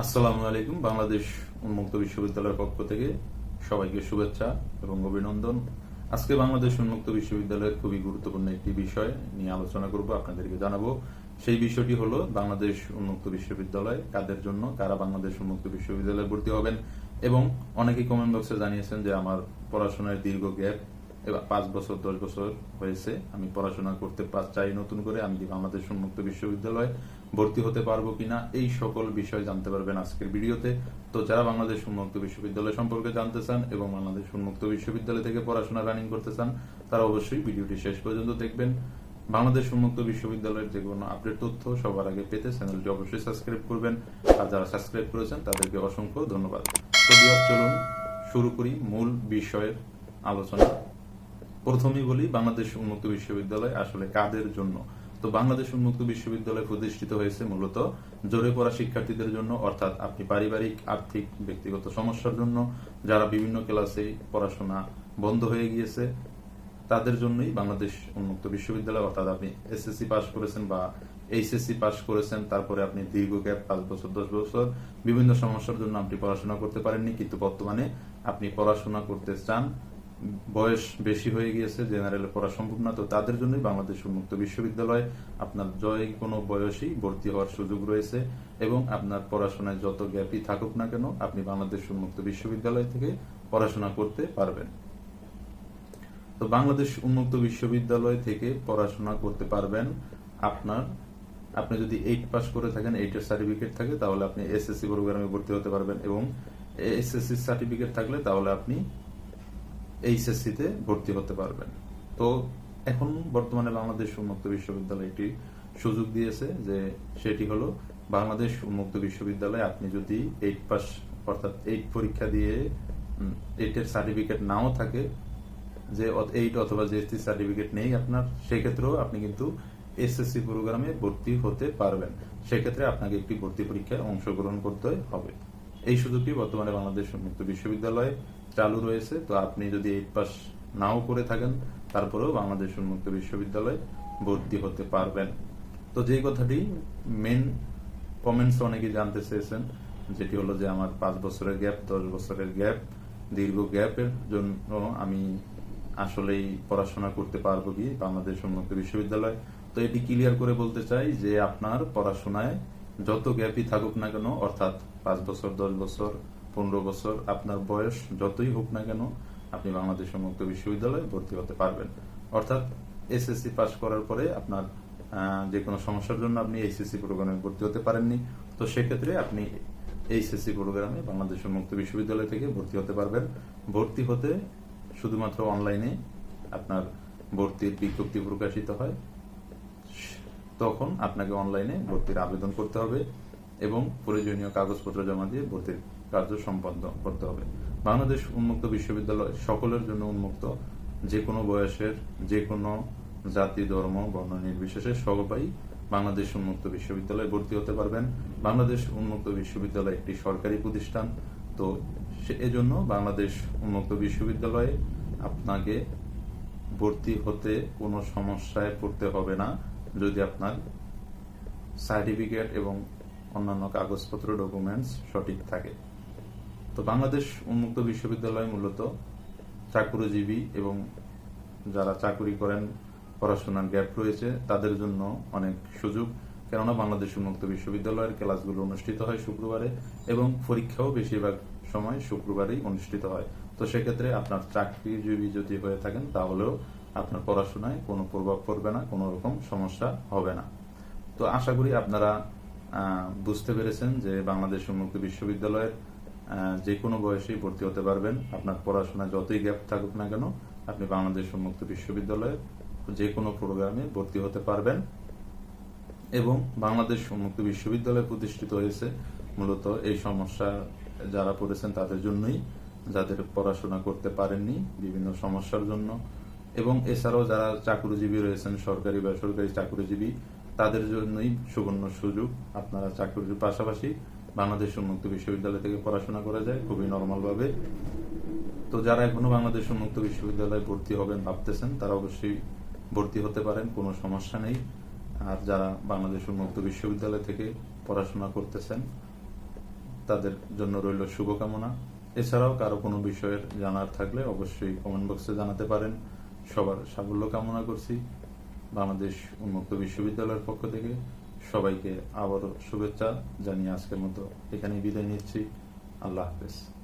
আসসালামু আলাইকুম, বাংলাদেশ উন্মুক্ত বিশ্ববিদ্যালয়ের পক্ষ থেকে সবাইকে শুভেচ্ছা এবং অভিনন্দন। আজকে বাংলাদেশ উন্মুক্ত বিশ্ববিদ্যালয়ের খুবই গুরুত্বপূর্ণ একটি বিষয় নিয়ে আলোচনা করব, আপনাদেরকে জানাব। সেই বিষয়টি হলো, বাংলাদেশ উন্মুক্ত বিশ্ববিদ্যালয় কাদের জন্য, কারা বাংলাদেশ উন্মুক্ত বিশ্ববিদ্যালয়ে ভর্তি হবেন? এবং অনেকেই কমেন্ট বক্সে জানিয়েছেন যে আমার পড়াশোনার দীর্ঘ গ্যাপ এবার পাঁচ বছর, দশ বছর হয়েছে, আমি পড়াশোনা করতে চাই নতুন করে, আমি কি বাংলাদেশ উন্মুক্ত বিশ্ববিদ্যালয়ে ভর্তি হতে পারব কিনা, এই সকল বিষয় জানতে পারবেন আজকের ভিডিওতে। তো যারা বাংলাদেশ উন্মুক্ত বিশ্ববিদ্যালয় সম্পর্কে জানতে চান এবং বাংলাদেশ উন্মুক্ত বিশ্ববিদ্যালয় থেকে পড়াশোনা রানিং করতে চান, তারা অবশ্যই ভিডিওটি শেষ পর্যন্ত দেখবেন। বাংলাদেশ উন্মুক্ত বিশ্ববিদ্যালয়ের যে কোনো আপডেট তথ্য সবার আগে পেতে চ্যানেলটি অবশ্যই সাবস্ক্রাইব করবেন। আর যারা সাবস্ক্রাইব করেছেন, তাদেরকে অসংখ্য ধন্যবাদ। তো চলুন, শুরু করি মূল বিষয়ের আলোচনা। প্রথমেই বলি, বাংলাদেশ উন্মুক্ত বিশ্ববিদ্যালয় আসলে কাদের জন্য? তো বাংলাদেশ উন্মুক্ত বিশ্ববিদ্যালয় প্রতিষ্ঠিত হয়েছে মূলত জোরে পড়া শিক্ষার্থীদের জন্য, অর্থাৎ আপনি পারিবারিক, আর্থিক, ব্যক্তিগত সমস্যার জন্য, যারা বিভিন্ন ক্লাসে পড়াশোনা বন্ধ হয়ে গিয়েছে, তাদের জন্যই বাংলাদেশ উন্মুক্ত বিশ্ববিদ্যালয়, অর্থাৎ আপনি এসএসসি পাস করেছেন বা এইচএসসি পাস করেছেন, তারপরে আপনি দীর্ঘ গ্যাপ পাঁচ বছর, দশ বছর, বিভিন্ন সমস্যার জন্য আপনি পড়াশোনা করতে পারেননি, কিন্তু বর্তমানে আপনি পড়াশোনা করতে চান বয়স বেশি হয়ে গিয়েছে জেনারেলে পড়া সম্ভব না, তো তাদের জন্যই বাংলাদেশ উন্মুক্ত বিশ্ববিদ্যালয়। আপনার জয় কোনো বয়সেই ভর্তি হওয়ার সুযোগ রয়েছে এবং আপনার পড়াশোনায় যত গ্যাপই থাকুক না কেন, আপনি বাংলাদেশ উন্মুক্ত বিশ্ববিদ্যালয় থেকে পড়াশোনা করতে পারবেন। তো বাংলাদেশ উন্মুক্ত বিশ্ববিদ্যালয় থেকে পড়াশোনা করতে পারবেন আপনার, আপনি যদি এইট পাস করে থাকেন এইটের সার্টিফিকেট থাকে, তাহলে আপনি এসএসসি প্রোগ্রামে ভর্তি হতে পারবেন এবং এসএসসি সার্টিফিকেট থাকলে তাহলে আপনি এইচএসসি তে ভর্তি হতে পারবেন। তো এখন বর্তমানে বাংলাদেশ উন্মুক্ত বিশ্ববিদ্যালয় একটি সুযোগ দিয়েছে যে সেটি হলো, বাংলাদেশ উন্মুক্ত বিশ্ববিদ্যালয়ে আপনি যদি এইট পাস অর্থাৎ এইট পরীক্ষা দিয়ে এইটের সার্টিফিকেট নাও থাকে, যে এইট অথবা জিএসটি সার্টিফিকেট নেই আপনার, সেক্ষেত্রেও আপনি কিন্তু এসএসসি প্রোগ্রামে ভর্তি হতে পারবেন। সেক্ষেত্রে আপনাকে একটি ভর্তি পরীক্ষায় অংশগ্রহণ করতে হবে। এই সুযোগটি বর্তমানে বাংলাদেশ উন্মুক্ত বিশ্ববিদ্যালয়ে চালু রয়েছে, তো আপনি যদি এইট পাস নাও করে থাকেন, তারপরেও বাংলাদেশ উন্মুক্ত বিশ্ববিদ্যালয়ে ভর্তি হতে পারবেন। তো যে কথাটি মেন কমেন্টস অনেকে জানতে চেয়েছেন, যেটি হলো যে আমার পাঁচ বছরের গ্যাপ দশ বছরের গ্যাপ দীর্ঘ গ্যাপের জন্য আমি আসলেই পড়াশোনা করতে পারব কি বাংলাদেশ উন্মুক্ত বিশ্ববিদ্যালয়। তো এটি ক্লিয়ার করে বলতে চাই যে আপনার পড়াশোনায় যত গ্যাপই থাকুক না কেন, অর্থাৎ পাঁচ বছর, দশ বছর পনেরো বছর আপনার বয়স যতই হোক না কেন, আপনি বাংলাদেশ উন্মুক্ত বিশ্ববিদ্যালয়ে ভর্তি হতে পারবেন। অর্থাৎ এসএসসি পাশ করার পরে আপনার যে কোনো সমস্যার জন্য আপনি এইচএসসি প্রোগ্রামে ভর্তি হতে পারেননি। তো সেক্ষেত্রে আপনি এইচএসসি প্রোগ্রামে বাংলাদেশ মুক্ত বিশ্ববিদ্যালয় থেকে ভর্তি হতে পারবেন। ভর্তি হতে শুধুমাত্র অনলাইনে আপনার ভর্তির বিজ্ঞপ্তি প্রকাশিত হয়। তখন আপনাকে অনলাইনে ভর্তির আবেদন করতে হবে এবং প্রয়োজনীয় কাগজপত্র জমা দিয়ে ভর্তির কার্য সম্পন্ন করতে হবে। বাংলাদেশ উন্মুক্ত বিশ্ববিদ্যালয় সকলের জন্য উন্মুক্ত। যে কোনো বয়সের, যে কোনো জাতি, ধর্ম, বর্ণ নির্বিশেষে সবাই বাংলাদেশ উন্মুক্ত বিশ্ববিদ্যালয়ে ভর্তি হতে পারবেন। বাংলাদেশ উন্মুক্ত বিশ্ববিদ্যালয় একটি সরকারি প্রতিষ্ঠান। তো এজন্য বাংলাদেশ উন্মুক্ত বিশ্ববিদ্যালয়ে আপনাকে ভর্তি হতে কোনো সমস্যায় পড়তে হবে না। যদি আপনার সার্টিফিকেট এবং অন্যান্য কাগজপত্র, ডকুমেন্টস সঠিক থাকে। তো বাংলাদেশ উন্মুক্ত বিশ্ববিদ্যালয় মূলত চাকুরিজীবী এবং যারা চাকুরি করেন, পড়াশোনার গ্যাপ রয়েছে, তাদের জন্য অনেক সুযোগ। কেননা বাংলাদেশ উন্মুক্ত বিশ্ববিদ্যালয়ের ক্লাসগুলো অনুষ্ঠিত হয় শুক্রবারে এবং পরীক্ষাও বেশিরভাগ সময় শুক্রবারেই অনুষ্ঠিত হয়। তো সেক্ষেত্রে আপনার চাকরিজীবী যদি হয়ে থাকেন, তাহলেও আপনার পড়াশোনায় কোনো প্রভাব পড়বে না, কোনো রকম সমস্যা হবে না। তো আশা করি আপনারা বুঝতে পেরেছেন যে বাংলাদেশ উন্মুক্ত বিশ্ববিদ্যালয়ের যে কোনো বয়সেই ভর্তি হতে পারবেন। আপনার পড়াশোনা যতই গ্যাপ থাকুক না কেন, আপনি বাংলাদেশ উন্মুক্ত বিশ্ববিদ্যালয়ের যে কোনো প্রোগ্রামে ভর্তি হতে পারবেন এবং বাংলাদেশ উন্মুক্ত বিশ্ববিদ্যালয় প্রতিষ্ঠিত হয়েছে। মূলত এই সমস্যা যারা পড়েছেন তাদের জন্যই, যাদের পড়াশোনা করতে পারেননি বিভিন্ন সমস্যার জন্য। এবং এছাড়াও যারা চাকরিজীবী রয়েছেন, সরকারি বেসরকারি চাকরিজীবী, তাদের জন্যই সুবর্ণ সুযোগ। আপনারা চাকরির পাশাপাশি বাংলাদেশ উন্মুক্ত বিশ্ববিদ্যালয় থেকে পড়াশোনা করা যায় খুবই নর্মালভাবে তো যারা এখনও বাংলাদেশ উন্মুক্ত বিশ্ববিদ্যালয়ে ভর্তি হবেন ভাবতেছেন, তারা অবশ্যই ভর্তি হতে পারেন, কোনো সমস্যা নেই। আর যারা বাংলাদেশ উন্মুক্ত বিশ্ববিদ্যালয় থেকে পড়াশোনা করতেছেন, তাদের জন্য রইল শুভকামনা। এছাড়াও কারও কোনো বিষয়ের জানার থাকলে অবশ্যই কমেন্ট বক্সে জানাতে পারেন। সবার সাফল্য কামনা করছি বাংলাদেশ উন্মুক্ত বিশ্ববিদ্যালয়ের পক্ষ থেকে। সবাইকে আবারও শুভেচ্ছা জানিয়ে আজকের মতো এখানেই বিদায় নিচ্ছি। আল্লাহ হাফেজ।